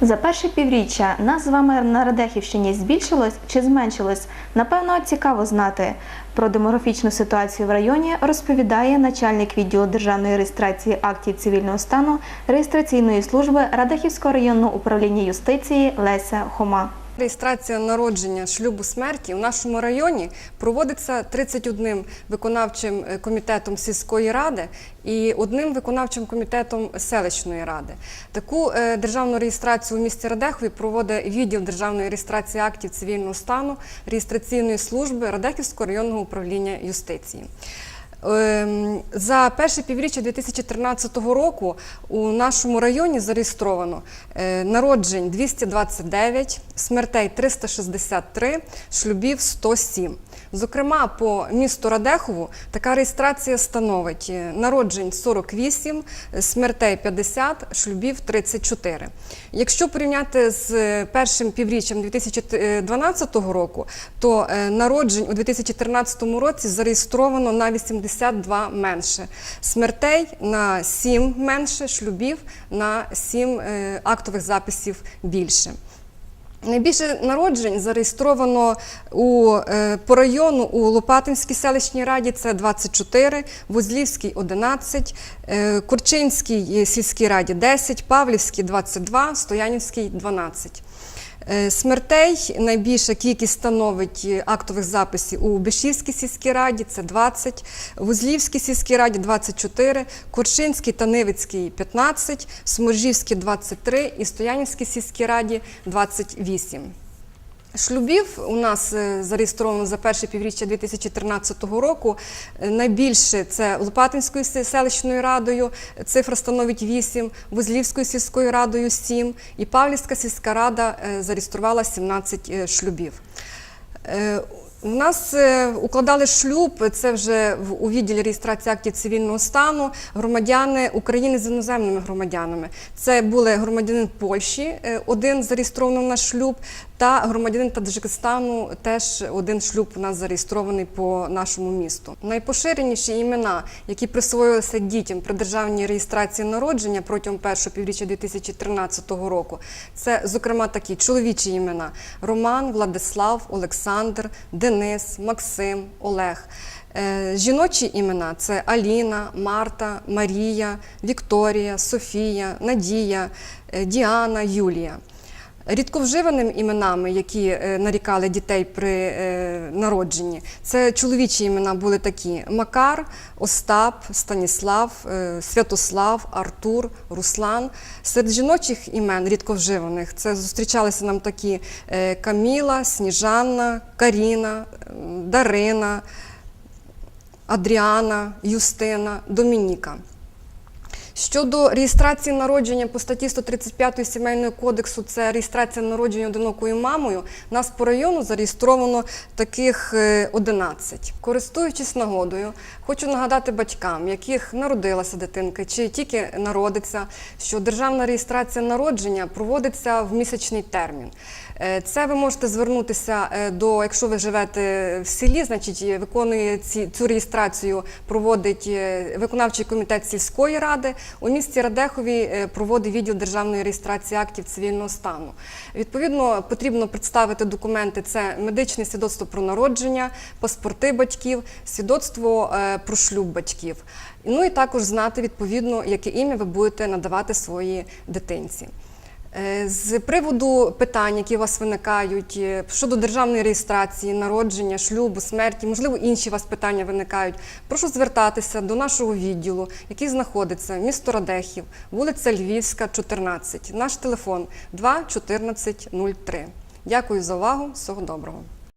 За перше півріччя нас з вами на Радехівщині збільшилось чи зменшилось? Напевно, цікаво знати. Про демографічну ситуацію в районі розповідає начальник відділу державної реєстрації актів цивільного стану реєстраційної служби Радехівського районного управління юстиції Леся Хома. Реєстрація народження шлюбу смерті у нашому районі проводиться 31 виконавчим е, комітетом сільської ради і одним виконавчим комітетом селищної ради. Таку е, державну реєстрацію у місті Радехові проводить відділ державної реєстрації актів цивільного стану реєстраційної служби Радехівського районного управління юстиції. Ем, За перше півріччя 2013 року у нашому районі зареєстровано е, народжень 229, смертей 363, шлюбів 107. Зокрема, по місту Радехову така реєстрація становить е, народжень 48, е, смертей 50, шлюбів 34. Якщо порівняти з е, першим півріччям 2012 року, то народжень у 2013 році зареєстровано на 82 менше, смертей на 7 менше, шлюбів на 7 е, актових записів більше. Найбільше народжень зареєстровано у, е, по району у Лопатинській селищній раді це 24, Вузлівській 11, е, Курчинській сільській раді 10, Павлівській 22, Стоянівській 12. Е, Смертей найбільша кількість становить е, актових записів у Бешівській сільській раді це 20, Вузлівській сільській раді 24, Коршинській та Нивицькій 15, Сморжівській 23 і Стоянівській сільській раді 28. Шлюбів у нас е, зареєстровано за перше півріччя 2013 року. Е, Найбільше це Лопатинською селищною радою, цифра становить 8, Вузлівською сільською радою 7 і Павлівська сільська рада е, зареєструвала 17 е, шлюбів. У нас е, укладали шлюб, це вже у відділі реєстрації актів цивільного стану, громадяни України з іноземними громадянами. Це були громадянин Польщі, е, один зареєстрований на шлюб, та громадянин Таджикистану теж один шлюб у нас зареєстрований по нашому місту. Найпоширеніші імена, які присвоїлися дітям при державній реєстрації народження протягом першого півріччя 2013 року, це, зокрема, такі чоловічі імена: Роман, Владислав, Олександр, Денис, Максим, Олег. Е, Жіночі імена це Аліна, Марта, Марія, Вікторія, Софія, Надія, е, Діана, Юлія. Рідковживаним іменами, які е, нарікали дітей при е, народженні, це чоловічі імена були такі: Макар, Остап, Станіслав, е, Святослав, Артур, Руслан. Серед жіночих імен рідковживаних це зустрічалися нам такі Каміла, Сніжанна, Каріна, Дарина, Адріана, Юстина, Домініка. Щодо реєстрації народження по статті 135 Сімейного кодексу, це реєстрація народження одинокою мамою. Нас по району зареєстровано таких е, 11. Користуючись нагодою, хочу нагадати батькам, яких народилася дитинка чи тільки народиться, що державна реєстрація народження проводиться в місячний термін. Е, Це ви можете звернутися е, до, якщо ви живете в селі, значить е, виконує ці, цю реєстрацію, проводить е, виконавчий комітет сільської ради. У місті Радехові е, проводить відділ державної реєстрації актів цивільного стану. Відповідно, потрібно представити документи: це медичне свідоцтво про народження, паспорти батьків, свідоцтво е, про шлюб батьків. Ну і також знати відповідно, яке ім'я ви будете надавати своїй дитинці. Е, З приводу питань, які у вас виникають е, щодо державної реєстрації, народження, шлюбу, смерті, можливо, інші у вас питання виникають. Прошу звертатися до нашого відділу, який знаходиться місто Радехів, вулиця Львівська, 14. Наш телефон 2 14 03. Дякую за увагу. Всього доброго.